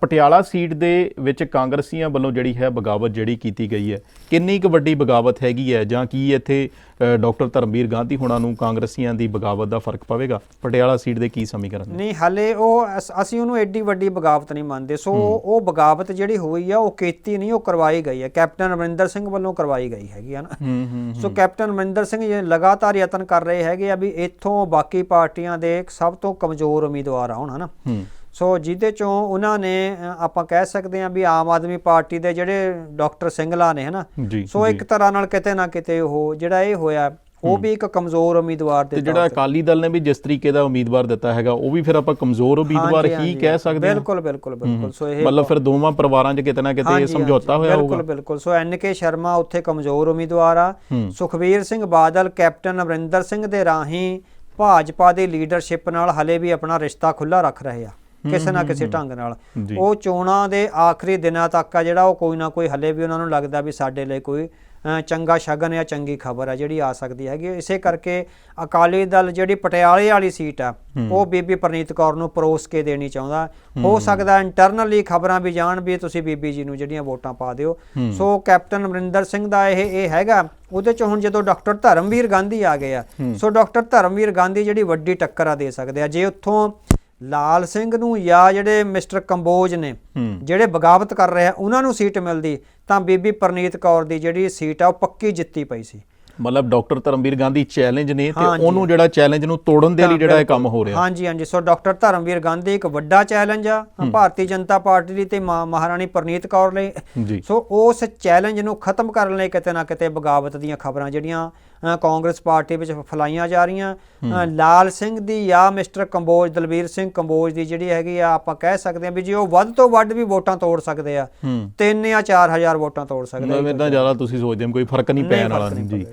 Patiala seat ਦੇ ਵਿੱਚ ਕਾਂਗਰਸੀਆਂ ਵੱਲੋਂ ਜਿਹੜੀ ਹੈ ਬਗਾਵਤ ਜਿਹੜੀ ਕੀਤੀ ਗਈ ਹੈ ਕਿੰਨੀ ਕੁ ਵੱਡੀ ਬਗਾਵਤ ਹੈਗੀ ਹੈ ਜਾਂ ਕੀ ਇੱਥੇ ਡਾਕਟਰ ਧਰਮਵੀਰ ਗਾਂਧੀ ਹੋਣਾ ਨੂੰ ਕਾਂਗਰਸੀਆਂ ਦੀ ਬਗਾਵਤ ਦਾ ਫ਼ਰਕ ਪਵੇਗਾ? ਪਟਿਆਲਾ ਸੀਟ ਦੇ ਕੀ ਸਮੀਕਰਨ ਨੇ? ਨਹੀਂ ਹਾਲੇ ਉਹ ਅਸ- ਉਹਨੂੰ ਐਡੀ ਵੱਡੀ ਬਗਾਵਤ ਨਹੀਂ ਮੰਨਦੇ ਸੋ ਉਹ ਬਗਾਵਤ ਜਿਹੜੀ ਹੋਈ ਆ ਉਹ ਕੀਤੀ ਨਹੀਂ ਉਹ ਕਰਵਾਈ ਗਈ ਹੈ। ਕੈਪਟਨ ਅਮਰਿੰਦਰ ਸਿੰਘ ਵੱਲੋਂ ਕਰਵਾਈ ਗਈ ਹੈਗੀ ਨਾ। ਹੂੰ ਹੂੰ ਸੋ ਕੈਪਟਨ ਅਮਰਿੰਦਰ ਸਿੰਘ ਜੀ ਲਗਾਤਾਰ ਯਤਨ ਕਰ ਰਹੇ ਹੈਗੇ ਆ ਵੀ ਇੱਥੋਂ ਬਾਕੀ ਪਾਰਟੀਆਂ ਦੇ ਸਭ ਤੋਂ ਕਮਜ਼ੋਰ ਉਮੀਦਵਾਰ ਆਉਣ ਹਨਾ। ਹੂੰ। ਸੋ ਜਿਹਦੇ ਚੋਂ ਉਹਨਾਂ ਨੇ ਆਪਾਂ ਕਹਿ ਸਕਦੇ ਹਾਂ ਵੀ ਆਮ ਆਦਮੀ ਪਾਰਟੀ ਦੇ ਜਿਹੜੇ ਡਾਕਟਰ ਸਿੰਗਲਾ ਨੇ ਹਨਾ? ਸੋ ਇੱਕ ਤਰ੍ਹਾਂ ਨਾਲ ਕਿਤੇ ਨਾ ਕਿਤੇ ਉਹ ਜਿਹੜਾ ਇਹ ਹੋਇਆ ਉਹ ਵੀ ਇੱਕ ਕਮਜ਼ੋਰ ਉਮੀਦਵਾਰ ਤੇ ਦੇ ਜਿਹੜਾ ਅਕਾਲੀ ਦਲ ਨੇ ਵੀ ਜਿਸ ਤਰੀਕੇ ਦਾ ਉਮੀਦਵਾਰ ਦਿੱਤਾ ਹੈਗਾ ਉਹ ਵੀ ਫਿਰ ਆਪਾਂ ਕਮਜ਼ੋਰ ਉਮੀਦਵਾਰ ਹੀ ਕਹਿ ਸਕਦੇ ਹਾਂ। ਬਿਲਕੁਲ ਬਿਲਕੁਲ ਬਿਲਕੁਲ। ਸੋ ਇਹ ਮਤਲਬ ਫਿਰ ਦੋਵਾਂ ਪਰਿਵਾਰਾਂ 'ਚ ਕਿਤੇ ਨਾ ਕਿਤੇ ਹਾਂਜੀ, ਸਮਝੌਤਾ ਹੋਇਆ ਬਿਲਕੁਲ ਹੋਊਗਾ। ਬਿਲਕੁਲ ਸੋ ਐਨ ਕੇ ਸ਼ਰਮਾ ਉੱਥੇ ਕਮਜ਼ੋਰ ਉਮੀਦਵਾਰ ਆ। ਹੂੰ। ਸੁਖਬੀਰ ਸਿੰਘ ਬਾਦਲ ਕੈਪਟਨ ਅਮਰਿੰਦਰ ਸਿੰਘ ਦੇ ਰਾਹੀਂ ਭਾਜਪਾ ਦੀ ਲੀਡਰਸ਼ਿਪ ਨਾਲ ਹਲੇ ਵੀ ਆਪਣਾ ਰਿਸ਼ਤਾ ਖੁੱਲਾ ਰੱਖ ਰਹੇ ਆ। ਕਿਸੇ ਨਾ ਕਿਸੇ ਢੰਗ ਨਾਲ। ਉਹ ਚੋਣਾਂ ਦੇ ਆਖਰੀ ਦਿਨਾਂ ਤੱਕ ਆ ਜਿਹੜਾ ਉਹ ਕੋਈ ਨਾ ਕੋਈ ਹਲੇ ਵੀ ਉਹਨਾਂ ਨੂੰ ਲੱਗਦਾ ਵੀ ਸਾਡੇ ਲਈ ਕੋਈ ਚੰਗਾ ਸ਼ਗਨ ਜਾਂ ਚੰਗੀ ਖਬਰ ਆ ਜਿਹੜੀ ਆ ਸਕਦੀ ਹੈਗੀ। ਇਸੇ ਕਰਕੇ ਅਕਾਲੀ ਦਲ ਜਿਹੜੀ ਪਟਿਆਲੇ ਵਾਲੀ ਸੀਟ ਆ ਉਹ ਬੀਬੀ ਪ੍ਰਨੀਤ ਕੌਰ ਨੂੰ ਪਰੋਸ ਕੇ ਦੇਣੀ ਚਾਹੁੰਦਾ। ਹੋ ਸਕਦਾ ਇੰਟਰਨਲੀ ਖਬਰਾਂ ਵੀ ਜਾਣ ਵੀ ਤੁਸੀਂ ਬੀਬੀ ਜੀ ਨੂੰ ਜਿਹੜੀਆਂ ਵੋਟਾਂ ਪਾ ਦਿਓ। ਸੋ ਕੈਪਟਨ ਅਮਰਿੰਦਰ ਸਿੰਘ ਦਾ ਇਹ ਇਹ ਹੈਗਾ। ਉਹਦੇ ਚ ਹੁਣ ਜਦੋਂ ਡਾਕਟਰ ਧਰਮਵੀਰ ਗਾਂਧੀ ਆ ਗਏ ਆ ਸੋ ਡਾਕਟਰ ਧਰਮਵੀਰ ਗਾਂਧੀ ਜਿਹੜੀ ਵੱਡੀ ਟੱਕਰ ਆ ਦੇ ਸਕਦੇ ਆ। ਜੇ ਉੱਥੋਂ ਲਾਲ ਸਿੰਘ ਨੂੰ ਜਾਂ ਜਿਹੜੇ ਮਿਸਟਰ ਕੰਬੋਜ ਨੇ ਜਿਹੜੇ ਬਗਾਵਤ ਕਰ ਰਹੇ ਆ ਉਹਨਾਂ ਨੂੰ ਸੀਟ ਮਿਲਦੀ ਤਾਂ ਬੀਬੀ ਪ੍ਰਨੀਤ ਕੌਰ ਦੀ ਜਿਹੜੀ ਸੀਟ ਆ ਉਹ ਪੱਕੀ ਜਿੱਤੀ ਪਈ ਸੀ। ਮਤਲਬ ਡਾਕਟਰ ਧਰਮਵੀਰ ਗਾਂਧੀ ਚੈਲੰਜ ਨੇ ਤੇ। ਉਹਨੂੰ ਜਿਹੜਾ ਚੈਲੰਜ ਨੂੰ ਤੋੜਨ ਦੇ ਲਈ ਜਿਹੜਾ ਇਹ ਕੰਮ ਹੋ ਰਿਹਾ। ਹਾਂਜੀ ਹਾਂਜੀ। ਸੋ ਡਾਕਟਰ ਧਰਮਵੀਰ ਗਾਂਧੀ ਇੱਕ ਵੱਡਾ ਚੈਲੰਜ ਆ ਭਾਰਤੀ ਜਨਤਾ ਪਾਰਟੀ ਲਈ ਤੇ ਮਹਾਰਾਣੀ ਪ੍ਰਨੀਤ ਕੌਰ ਲਈ। ਸੋ ਉਸ ਚੈਲੰਜ ਨੂੰ ਖਤਮ ਕਰਨ ਲਈ ਕਿਤੇ ਨਾ ਕਿਤੇ ਬਗਾਵਤ ਦੀਆਂ ਖਬਰਾਂ ਜਿਹੜੀਆਂ ਕਾਂਗਰਸ ਪਾਰਟੀ ਵਿੱਚ ਫੈਲਾਈਆਂ ਜਾ ਰਹੀਆਂ। ਲਾਲ ਸਿੰਘ ਦੀ ਜਾਂ ਮਿਸਟਰ ਕੰਬੋਜ ਦਲਬੀਰ ਸਿੰਘ ਕੰਬੋਜ ਦੀ ਜਿਹੜੀ ਹੈਗੀ ਆ ਆਪਾਂ ਕਹਿ ਸਕਦੇ ਹਾਂ ਵੀ ਜੇ ਉਹ ਵੱਧ ਤੋਂ ਵੱਧ ਵੀ ਵੋਟਾਂ ਤੋੜ ਸਕਦੇ ਆ ਤਿੰਨ ਜਾਂ 4000 ਵੋਟਾਂ ਤੋੜ ਸਕਦੇ ਆ। ਮਤਲਬ ਇਦਾਂ ਜ਼ਿਆਦਾ ਤੁਸੀਂ ਸੋਚਦੇ ਹੋ ਕੋਈ ਫ਼ਰਕ ਨਹੀਂ ਪੈਣ ਵਾਲਾ ਜੀ।